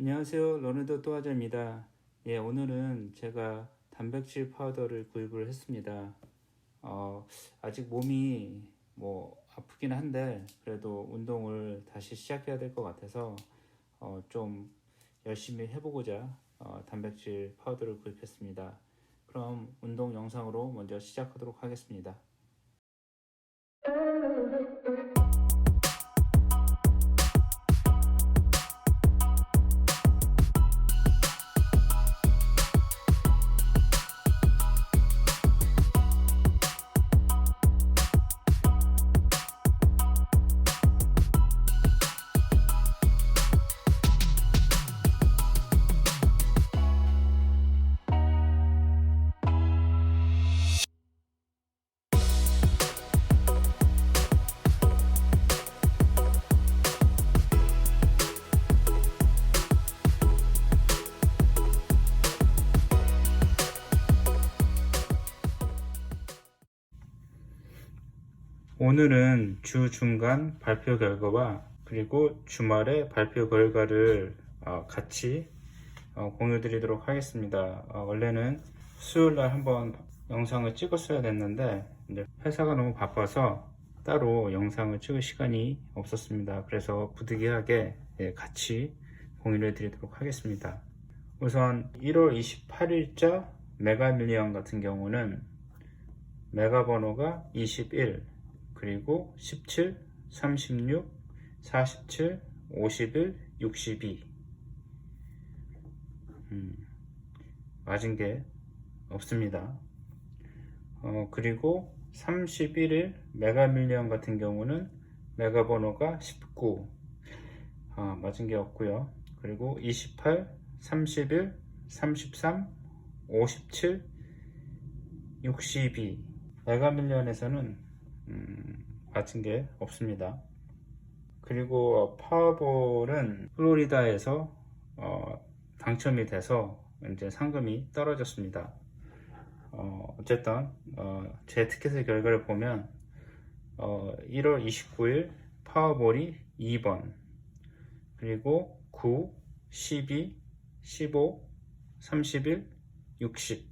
안녕하세요. 로렌도 또하자입니다. 예, 오늘은 제가 단백질 파우더를 구입을 했습니다. 어, 아직 몸이 뭐 아프긴 한데 그래도 운동을 다시 시작해야 될 것 같아서 어, 좀 열심히 해보고자 어, 단백질 파우더를 구입했습니다. 그럼 운동 영상으로 먼저 시작하도록 하겠습니다. 오늘은 주 중간 발표 결과와 그리고 주말에 발표 결과를 어, 같이 어, 공유 드리도록 하겠습니다. 어, 원래는 수요일 날 한번 영상을 찍었어야 됐는데 회사가 너무 바빠서 따로 영상을 찍을 시간이 없었습니다. 그래서 부득이하게 예, 같이 공유를 드리도록 하겠습니다. 우선 1월 28일자 메가밀리언 같은 경우는 메가 번호가 21 그리고 17, 36, 47, 51, 62 음, 맞은 게 없습니다. 어, 그리고 31일 메가밀리언 같은 경우는 메가 번호가 19 아, 맞은 게 없고요. 그리고 28, 31, 33, 57, 62 메가밀리언에서는 음, 맞은 게 없습니다. 그리고 어, 파워볼은 플로리다에서 어, 당첨이 돼서 이제 상금이 떨어졌습니다. 어, 어쨌든 어, 제 티켓의 결과를 보면 어, 1월 29일 파워볼이 2번 그리고 9, 12, 15, 31, 60.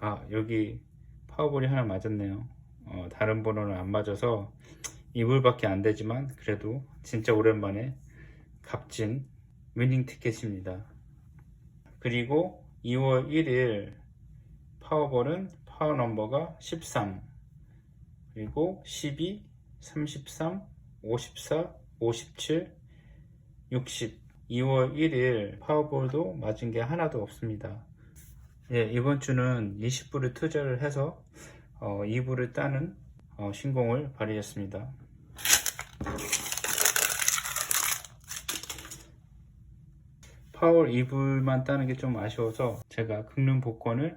아 여기 파워볼이 하나 맞았네요. 어, 다른 번호는 안 맞아서 이불밖에 안 되지만 그래도 진짜 오랜만에 값진 위닝 티켓입니다. 그리고 2월 1일 파워볼은 파워 넘버가 13 그리고 12, 33, 54, 57, 60 2월 1일 파워볼도 맞은 게 하나도 없습니다. 예, 이번 주는 20불을 투자를 해서 어, 2부를 따는 어, 신공을 발휘했습니다. 파월 2불만 따는 게 좀 아쉬워서 제가 극능 복권을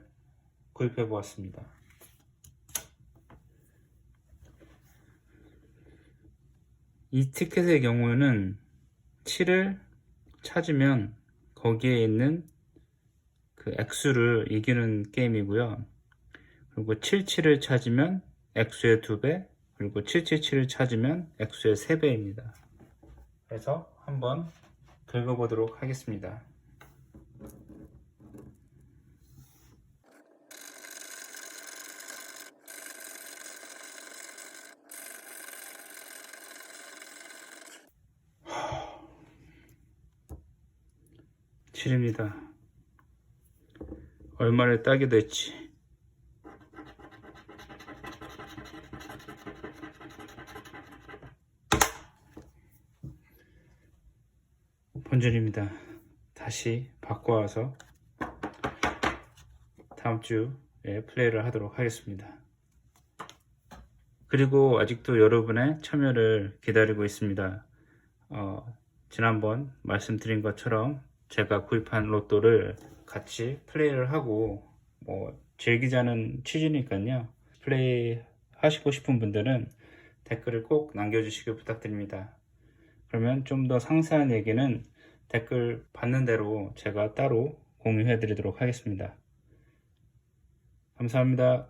구입해 보았습니다. 이 티켓의 경우는 7을 찾으면 거기에 있는 그 액수를 이기는 게임이고요. 그리고 77을 찾으면 액수의 2배, 그리고 777을 찾으면 액수의 3배입니다. 그래서 한번 긁어보도록 하겠습니다. 칠입니다 얼마를 따게 될지. 본전입니다. 다시 바꿔와서 다음 주에 플레이를 하도록 하겠습니다. 그리고 아직도 여러분의 참여를 기다리고 있습니다. 어, 지난번 말씀드린 것처럼 제가 구입한 로또를 같이 플레이를 하고 뭐 즐기자는 취지니까요. 플레이 하시고 싶은 분들은 댓글을 꼭 남겨주시길 부탁드립니다. 그러면 좀 더 상세한 얘기는 댓글 받는 대로 제가 따로 공유해 드리도록 하겠습니다. 감사합니다.